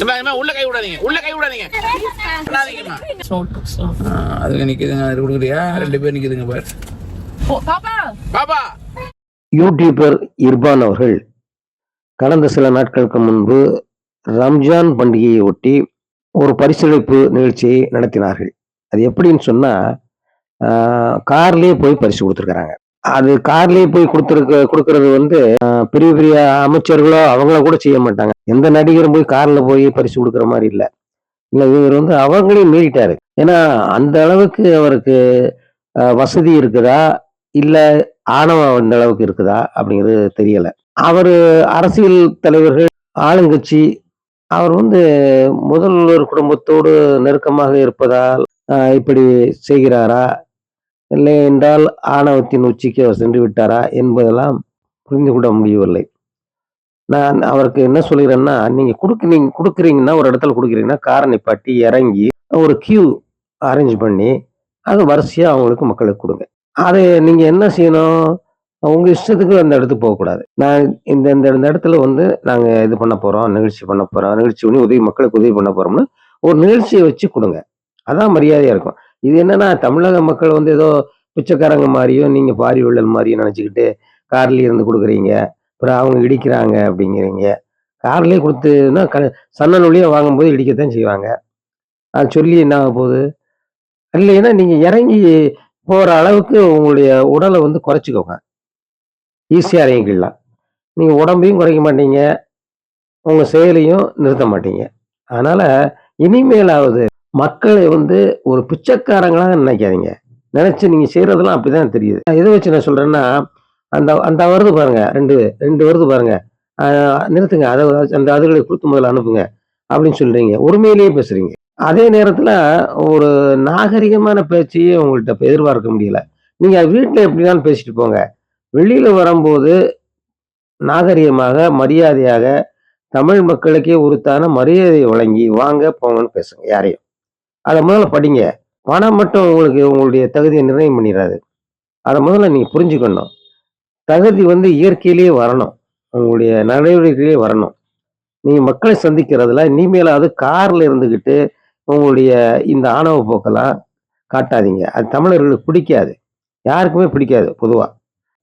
உள்ள கை விடாதீங்க. உள்ள கை விடாதீங்க. விடாதீங்கம்மா. ஆ, அதுங்க நிக்குதுங்க. அது கொடுக்குறியா? ரெண்டு பேர் நிக்குதுங்க பாரு. பாப்பா. யூடியூபர் இர்பான் அவர்கள் கடந்த சில நாட்களுக்கு முன்பு ரம்ஜான் பண்டிகையை ஒட்டி ஒரு பரிசளிப்பு நிகழ்ச்சியை நடத்தினார்கள். அது எப்படின்னு சொன்னா ஆஹ், கார்லயே போய் பரிசு கொடுத்துருக்காங்க அது கார்லயே போய் கொடுத்துருக்க கொடுக்கறது வந்து பெரிய பெரிய அமைச்சர்களோ அவங்கள கூட செய்ய மாட்டாங்க. எந்த நடிகரும் போய் கார்ல போய் பரிசு கொடுக்குற மாதிரி இல்லை. இல்லை இவர் வந்து அவங்களையும் மீறிட்டாரு. ஏன்னா அந்த அளவுக்கு அவருக்கு வசதி இருக்குதா? இல்ல ஆணவம் அந்த அளவுக்கு இருக்குதா? அப்படிங்கிறது தெரியல. அவர் அரசியல் தலைவர்கள் ஆளுங்கட்சி அவர் வந்து முதல்வர் குடும்பத்தோடு நெருக்கமாக இருப்பதால் இப்படி செய்கிறாரா? இல்லை என்றால் ஆணவத்தின் உச்சிக்கு அவர் சென்று விட்டாரா என்பதெல்லாம் புரிந்து கொள்ள முடியவில்லை. நான் அவருக்கு என்ன சொல்கிறேன்னா நீங்கள் கொடுக்க நீங்கள் கொடுக்குறீங்கன்னா ஒரு இடத்துல கொடுக்குறீங்கன்னா காரை நிப்பாட்டி இறங்கி ஒரு கியூ அரேஞ்ச் பண்ணி அது வரிசையாக அவங்களுக்கு மக்களுக்கு கொடுங்க. அது நீங்கள் என்ன செய்யணும்? உங்கள் இஷ்டத்துக்கு அந்த இடத்துக்கு போகக்கூடாது. நான் இந்த இந்த இந்த இடத்துல வந்து நாங்கள் இது பண்ண போகிறோம் நிகழ்ச்சி பண்ண போகிறோம் நிகழ்ச்சி பண்ணி உதவி மக்களுக்கு உதவி பண்ண போகிறோம்னு ஒரு நிகழ்ச்சியை வச்சு கொடுங்க. அதான் மரியாதையாக இருக்கும். இது என்னன்னா தமிழக மக்கள் வந்து ஏதோ பிச்சைக்காரங்க மாதிரியும் நீங்க பாரி விள்ளல் மாதிரியும் நினச்சிக்கிட்டு கார்லேயே இருந்து கொடுக்குறீங்க. அப்புறம் அவங்க இடிக்கிறாங்க அப்படிங்கிறீங்க. கார்லேயே கொடுத்துன்னா க சன்னல் வழியா வாங்கும்போது இடிக்கத்தான் செய்வாங்க. அது சொல்லி என்ன ஆக போகுது? இல்லைன்னா நீங்கள் இறங்கி போகிற அளவுக்கு உங்களுடைய உடலை வந்து குறைச்சிக்கோங்க. ஈஸியாக இறங்கிக்கலாம். நீங்கள் உடம்பையும் குறைக்க மாட்டீங்க. உங்கள் செயலையும் நிறுத்த மாட்டீங்க. அதனால் இனிமேலாவது மக்களை வந்து ஒரு பிச்சைக்காரங்களாக நினைக்காதீங்க. நினைச்சு நீங்க செய்யறதெல்லாம் அப்படிதான் தெரியுது. நான் எதை வச்சு நான் சொல்றேன்னா அந்த அந்த வருது பாருங்க ரெண்டு ரெண்டு வருது பாருங்க. நிறுத்துங்க அதை அந்த அதுகளை கொடுத்து முதல்ல அனுப்புங்க அப்படின்னு சொல்றீங்க. உரிமையிலேயே பேசுறீங்க. அதே நேரத்துல ஒரு நாகரிகமான பேச்சையே உங்கள்கிட்ட எதிர்பார்க்க முடியல. நீங்க வீட்டுல எப்படினாலும் பேசிட்டு போங்க. வெளியில வரும்போது நாகரிகமாக மரியாதையாக தமிழ் மக்களுக்கே உறுத்தான மரியாதையை வழங்கி வாங்க போங்கன்னு பேசுங்க யாரையும். அதை முதல்ல படிங்க. பணம் மட்டும் உங்களுக்கு உங்களுடைய தகுதியை நிர்ணயம் பண்ணிடாது. அதை முதல்ல நீங்கள் புரிஞ்சுக்கணும். தகுதி வந்து இயற்கையிலேயே வரணும். உங்களுடைய நடவடிக்கையிலே வரணும். நீங்கள் மக்களை சந்திக்கிறதுல இனிமேலாவது காரில் இருந்துக்கிட்டு உங்களுடைய இந்த ஆணவ போக்கெல்லாம் காட்டாதீங்க. அது தமிழர்களுக்கு பிடிக்காது. யாருக்குமே பிடிக்காது பொதுவாக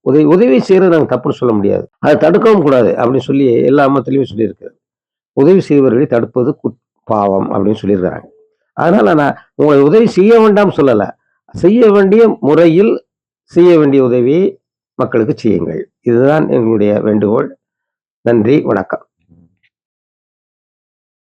உதவி உதவி செய்கிறது நாங்கள் தப்புன்னு சொல்ல முடியாது. அதை தடுக்கவும் கூடாது அப்படின்னு சொல்லி எல்லா மதத்துலேயுமே சொல்லியிருக்காரு உதவி செய்வர்களை தடுப்பது குட் பாவம் அப்படின்னு சொல்லியிருக்கிறாங்க. அதனால நான் உங்களை உதவி செய்ய வேண்டாம் சொல்லலை. செய்ய வேண்டிய முறையில் செய்ய வேண்டிய உதவியை மக்களுக்கு செய்யுங்கள். இதுதான் எங்களுடைய வேண்டுகோள். நன்றி வணக்கம்.